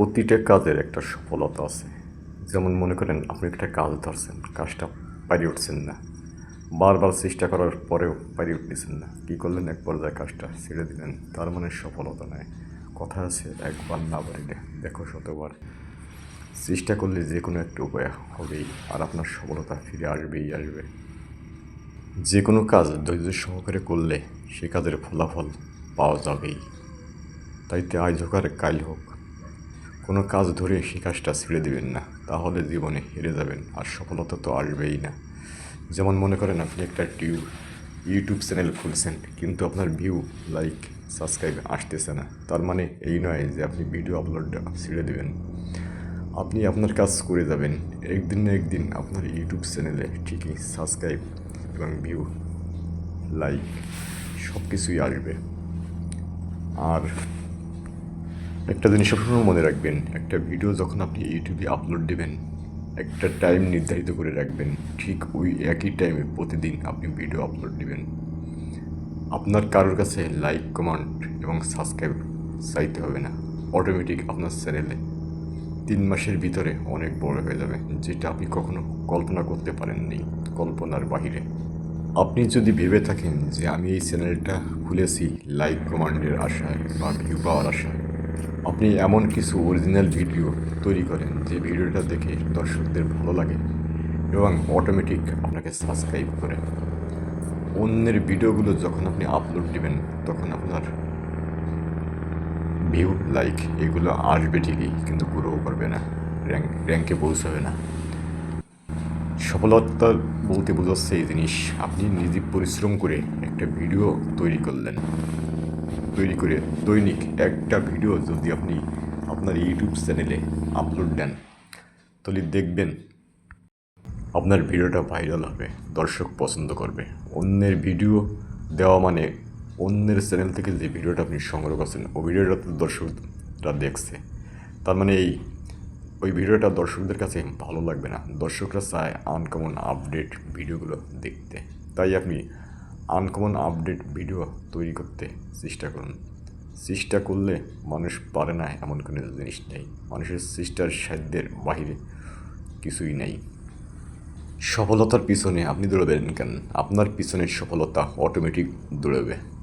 প্রতিটা কাজের একটা সফলতা আছে। যেমন মনে করেন, আপনি একটা কাজ ধরছেন, কাজটা পারি উঠছেন না। বারবার চেষ্টা করার পরেও পারি উঠতেছেন না। কী করলেন? এক পর্যায়ে কাজটা ছেড়ে দিলেন। তার মানে সফলতা নেয় কথা আছে, একবার না পারিলে। দেখো শতবার। চেষ্টা করলে যে কোনো একটা উপায় হবেই, আর আপনার সফলতা ফিরে আসবেই আসবে। যে কোনো কাজ ধৈর্য সহকারে করলে সে কাজের ফলাফল পাওয়া যাবেই। তাইতে আজ হোক আর কাল হোক। কোনো কাজ ধরে সে কাজটা ছেড়ে দেবেন না, তাহলে জীবনে হেরে যাবেন আর সফলতা তো আসবেই না। যেমন মনে করেন আপনি একটা টিউ ইউটিউব চ্যানেল খুলছেন, কিন্তু আপনার ভিউ, লাইক, সাবস্ক্রাইব আসতেছে না। তার মানে এই নয় যে আপনি ভিডিও আপলোডটা ছেড়ে দেবেন। আপনি আপনার কাজ করে যাবেন, একদিন না একদিন আপনার ইউটিউব চ্যানেলে ঠিকই সাবস্ক্রাইব এবং ভিউ, লাইক সব কিছুই আসবে। আর একটা জিনিস সবসময় মনে রাখবেন, একটা ভিডিও যখন আপনি ইউটিউবে আপলোড দেবেন, একটা টাইম নির্ধারিত করে রাখবেন, ঠিক ওই একই টাইমে প্রতিদিন আপনি ভিডিও আপলোড দিবেন। আপনার কারোর কাছে লাইক কমেন্ট এবং সাবস্ক্রাইব চাইতে হবে না। অটোমেটিক আপনার চ্যানেলে তিন মাসের ভিতরে অনেক বড় হয়ে যাবে, যেটা আপনি কখনো কল্পনা করতে পারেননি কল্পনার বাহিরে। আপনি যদি ভেবে থাকেন যে আমি এই চ্যানেলটা খুলেছি লাইক কমান্ডের আশায় বা ভিউ পাওয়ার আশায়, আপনি এমন কিছু অরিজিনাল ভিডিও তৈরি করেন যে ভিডিওটা দেখে দর্শকদের ভালো লাগে এবং অটোমেটিক আপনাকে সাবস্ক্রাইব করে। অন্যের ভিডিওগুলো যখন আপনি আপলোড দিবেন, তখন আপনার ভিউ লাইক এগুলো আসবে ঠিকই, কিন্তু গ্রো করবে না র্যাঙ্ক র্যাঙ্কে পৌঁছাবে না। সফলতা বলতে বোঝাচ্ছে এই জিনিস। আপনি নিজে পরিশ্রম করে একটা ভিডিও তৈরি করলেন। তৈরি করে দৈনিক একটা ভিডিও যদি আপনি আপনার ইউটিউব চ্যানেলে আপলোড দেন, তাহলে দেখবেন আপনার ভিডিওটা ভাইরাল হবে, দর্শক পছন্দ করবে। অন্যের ভিডিও দেওয়া মানে অন্যের চ্যানেল থেকে যে ভিডিওটা আপনি সংগ্রহ করছেন, ওই ভিডিওটা তো দর্শকরা দেখছে। তার মানে এই ওই ভিডিওটা দর্শকদের কাছে ভালো লাগবে না। দর্শকরা চায় আনকমন আপডেট ভিডিওগুলো দেখতে। তাই আপনি আনকমন আপডেট ভিডিও তৈরি করতে চেষ্টা করুন। চেষ্টা করলে মানুষ পারে না এমন কোনো জিনিস নেই। মানুষের চেষ্টার সাধ্যের বাহিরে কিছুই নেই। সফলতার পিছনে আপনি দৌড়বেন কেন? আপনার পিছনে সফলতা অটোমেটিক দৌড়বে।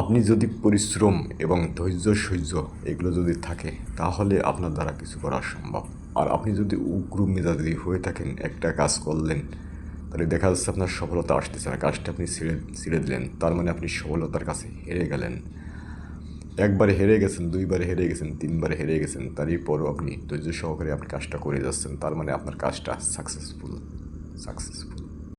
আপনি যদি পরিশ্রম এবং ধৈর্য সহ্য এগুলো যদি থাকে, তাহলে আপনার দ্বারা কিছু করা সম্ভব। আর আপনি যদি উগ্র মেজাজি হয়ে থাকেন, একটা কাজ করলেন, তাহলে দেখা যাচ্ছে আপনার সফলতা আসতেছে না। কাজটা আপনি ছেড়ে ছেড়ে দিলেন, তার মানে আপনি সফলতার কাছে হেরে গেলেন। একবারে হেরে গেছেন, দুইবারে হেরে গেছেন, তিনবারে হেরে গেছেন তারই পরও আপনি ধৈর্য সহকারে আপনি কাজটা করে যাচ্ছেন, তার মানে আপনার কাজটা সাকসেসফুল সাকসেসফুল